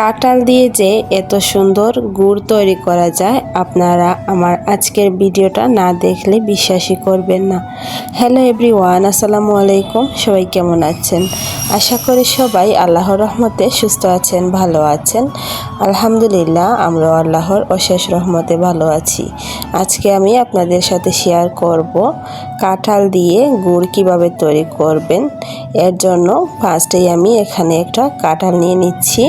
কাঁঠাল দিয়ে যে এত সুন্দর গুড় তৈরি করা যায়, আপনারা আমার আজকের ভিডিওটা না দেখলে বিশ্বাসই করবেন না। হ্যালো এভরি ওয়ান আসসালামু আলাইকুম, সবাই কেমন আছেন? আশা করি সবাই আল্লাহর রহমতে সুস্থ আছেন, ভালো আছেন। আলহামদুলিল্লাহ আমরা আল্লাহর অশেষ রহমতে ভালো আছি। আজকে আমি আপনাদের সাথে শেয়ার করব কাঁঠাল দিয়ে গুড় কীভাবে তৈরি করবেন। এর জন্য ফার্স্টেই আমি এখানে একটা কাঁঠাল নিয়ে নিচ্ছি।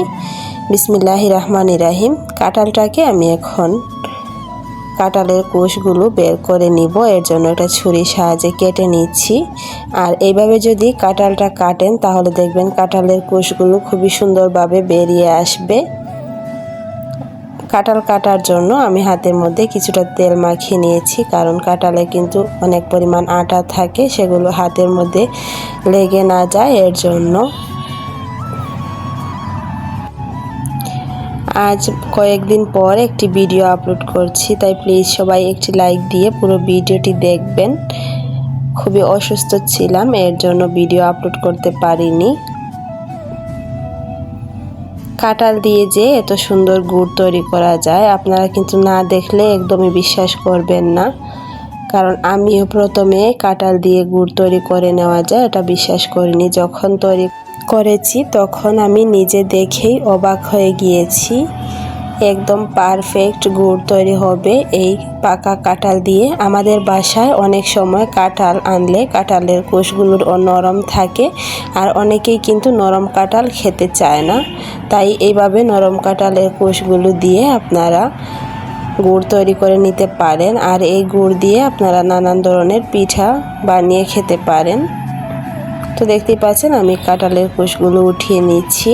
বিসমিল্লাহ রহমান রাহিম। কাঁঠালটাকে আমি এখন কাঁঠালের কোষগুলো বের করে নিব। এর জন্য একটা ছুরির সাহায্যে কেটে নিচ্ছি। আর এইভাবে যদি কাঁঠালটা কাটেন, তাহলে দেখবেন কাঁঠালের কোষগুলো খুবই সুন্দরভাবে বেরিয়ে আসবে। কাঁঠাল কাটার জন্য আমি হাতের মধ্যে কিছুটা তেল মাখিয়ে নিয়েছি, কারণ কাঁঠালে কিন্তু অনেক পরিমাণ আটা থাকে, সেগুলো হাতের মধ্যে লেগে না যায়। এর জন্য আজ কয়েকদিন পর একটি ভিডিও আপলোড করছি, তাই প্লিজ সবাই একটি লাইক দিয়ে পুরো ভিডিওটি দেখবেন। খুবই অসুস্থ ছিলাম, এর জন্য ভিডিও আপলোড করতে পারিনি। কাঁঠাল দিয়ে যে এত সুন্দর গুড় তৈরি করা যায়, আপনারা কিন্তু না দেখলে একদমই বিশ্বাস করবেন না। কারণ আমিও প্রথমে কাঁঠাল দিয়ে গুড় তৈরি করে নেওয়া যায়, এটা বিশ্বাস করিনি। যখন তৈরি করেছি, তখন আমি নিজে দেখেই অবাক হয়ে গিয়েছি। একদম পারফেক্ট গুড় তৈরি হবে এই পাকা কাঁঠাল দিয়ে। আমাদের বাসায় অনেক সময় কাঁঠাল আনলে কাঁঠালের কোষগুলোর নরম থাকে, আর অনেকেই কিন্তু নরম কাঁঠাল খেতে চায় না। তাই এইভাবে নরম কাঁঠালের কোষগুলো দিয়ে আপনারা গুড় তৈরি করে নিতে পারেন, আর এই গুড় দিয়ে আপনারা নানান ধরনের পিঠা বানিয়ে খেতে পারেন। তো দেখতেই পাচ্ছেন আমি কাঁঠালের কোষগুলো উঠিয়ে নিচ্ছি।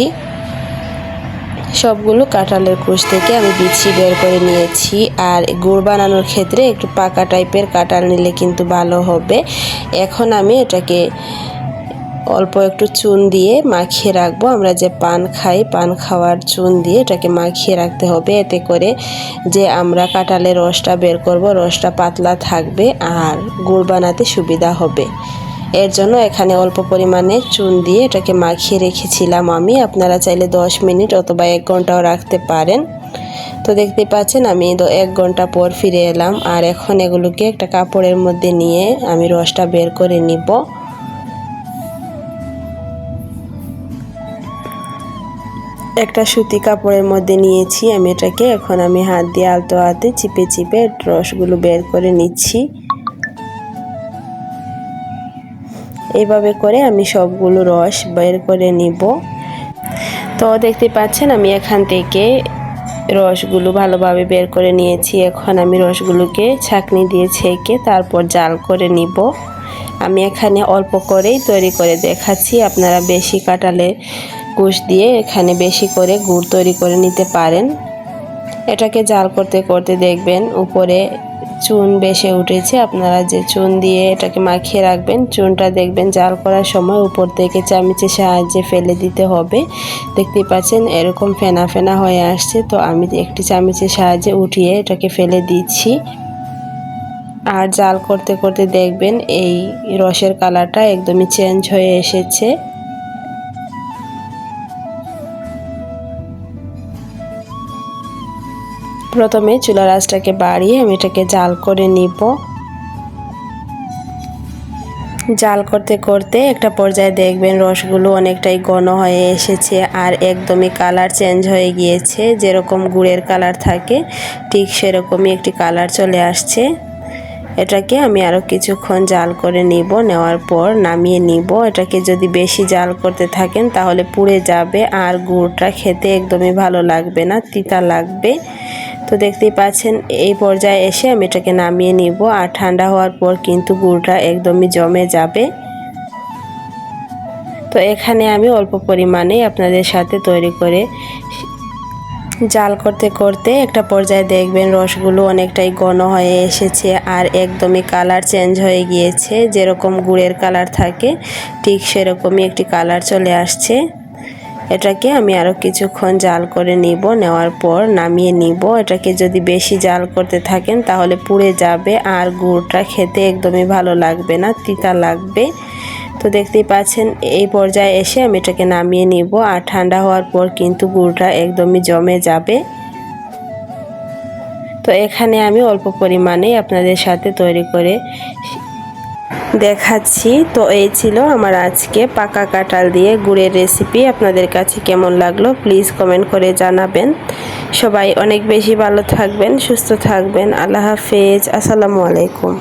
সবগুলো কাঁঠালের কুশ থেকে আমি বিছি বের করে নিয়েছি। আর গুড় বানানোর ক্ষেত্রে একটু পাকা টাইপের কাঁঠাল নিলে কিন্তু ভালো হবে। এখন আমি এটাকে অল্প একটু চুন দিয়ে মাখিয়ে রাখব। আমরা যে পান খাই, পান খাওয়ার চুন দিয়ে এটাকে মাখিয়ে রাখতে হবে। এতে করে যে আমরা কাঁঠালের রসটা বের করব, রসটা পাতলা থাকবে আর গুড় বানাতে সুবিধা হবে। এর জন্য এখানে অল্প পরিমাণে চুন দিয়ে এটাকে মাখিয়ে রেখেছিলাম আমি। আপনারা চাইলে দশ মিনিট অথবা এক ঘন্টাও রাখতে পারেন। তো দেখতে পাচ্ছেন, আমি এক ঘণ্টা পর ফিরে এলাম। আর এখন এগুলোকে একটা কাপড়ের মধ্যে নিয়ে আমি রসটা বের করে নিব। একটা সুতি কাপড়ের মধ্যে নিয়েছি আমি এটাকে। এখন আমি হাত দিয়ে আলতো হাতে চিপে চিপে রসগুলো বের করে নিচ্ছি। এইভাবে করে আমি সবগুলো রস বের করে নিব। তো দেখতে পাচ্ছেন, আমি এখান থেকে রসগুলো ভালোভাবে বের করে নিয়েছি। এখন আমি রসগুলোকে ছাকনি দিয়ে ছেঁকে তারপর জাল করে নিব। আমি এখানে অল্প করেই তৈরি করে দেখাচ্ছি। আপনারা বেশি কাটালে কুশ দিয়ে এখানে বেশি করে গুড় তৈরি করে নিতে পারেন। এটাকে জাল করতে করতে দেখবেন, উপরে চুন বেশে উঠেছে। আপনারা যে চুন দিয়ে এটাকে মাখিয়ে রাখবেন, চুনটা দেখবেন জাল করার সময় উপর থেকে চামিচের সাহায্যে ফেলে দিতে হবে। দেখতে পাচ্ছেন, এরকম ফেনা ফেনা হয়ে আসছে। তো আমি একটি চামিচের সাহায্যে উঠিয়ে এটাকে ফেলে দিচ্ছি। আর জাল করতে করতে দেখবেন এই রসের কালারটা একদমই চেঞ্জ হয়ে এসেছে। প্রথমে চুলা রাসটাকে বাড়িয়ে আমি এটাকে জাল করে নিব। জাল করতে করতে একটা পর্যায়ে দেখবেন রসগুলো অনেকটাই ঘন হয়ে এসেছে আর একদমই কালার চেঞ্জ হয়ে গিয়েছে। যেরকম গুড়ের কালার থাকে, ঠিক সেরকমই একটি কালার চলে আসছে। এটাকে আমি আরও কিছুক্ষণ জাল করে নিব, নেওয়ার পর নামিয়ে নিব। এটাকে যদি বেশি জাল করতে থাকেন তাহলে পুড়ে যাবে আর গুড়টা খেতে একদমই ভালো লাগবে না, তিতা লাগবে। তো দেখতেই পাচ্ছেন, এই পর্যায়ে এসে আমি এটাকে নামিয়ে নিব। আর ঠান্ডা হওয়ার পর কিন্তু গুড়টা একদমই জমে যাবে। তো এখানে আমি অল্প পরিমাণে আপনাদের সাথে তৈরি করে জাল করতে করতে একটা পর্যায়ে দেখবেন রসগুলো অনেকটাই ঘন হয়ে এসেছে আর একদমই কালার চেঞ্জ হয়ে গিয়েছে। যেরকম গুড়ের কালার থাকে, ঠিক সেরকমই একটি কালার চলে আসছে। এটাকে আমি আরও কিছুক্ষণ জাল করে নিব, নেওয়ার পর নামিয়ে নিব। এটাকে যদি বেশি জাল করতে থাকেন তাহলে পুড়ে যাবে আর গুড়টা খেতে একদমই ভালো লাগবে না, তিতা লাগবে। তো দেখতেই পাচ্ছেন, এই পর্যায়ে এসে আমি এটাকে নামিয়ে নিব আর ঠান্ডা হওয়ার পর কিন্তু গুড়টা একদমই জমে যাবে। তো এখানে আমি অল্প পরিমাণে আপনাদের সাথে তৈরি করে দেখাচ্ছি। তো এই ছিল আমার আজকে পাকা কাঁঠাল দিয়ে গুড়ের রেসিপি আপনাদের কাছে কেমন লাগল প্লিজ কমেন্ট করে জানাবেন। সবাই অনেক বেশি ভালো থাকবেন, সুস্থ থাকবেন। আল্লাহ হাফেজ। আসসালামু আলাইকুম।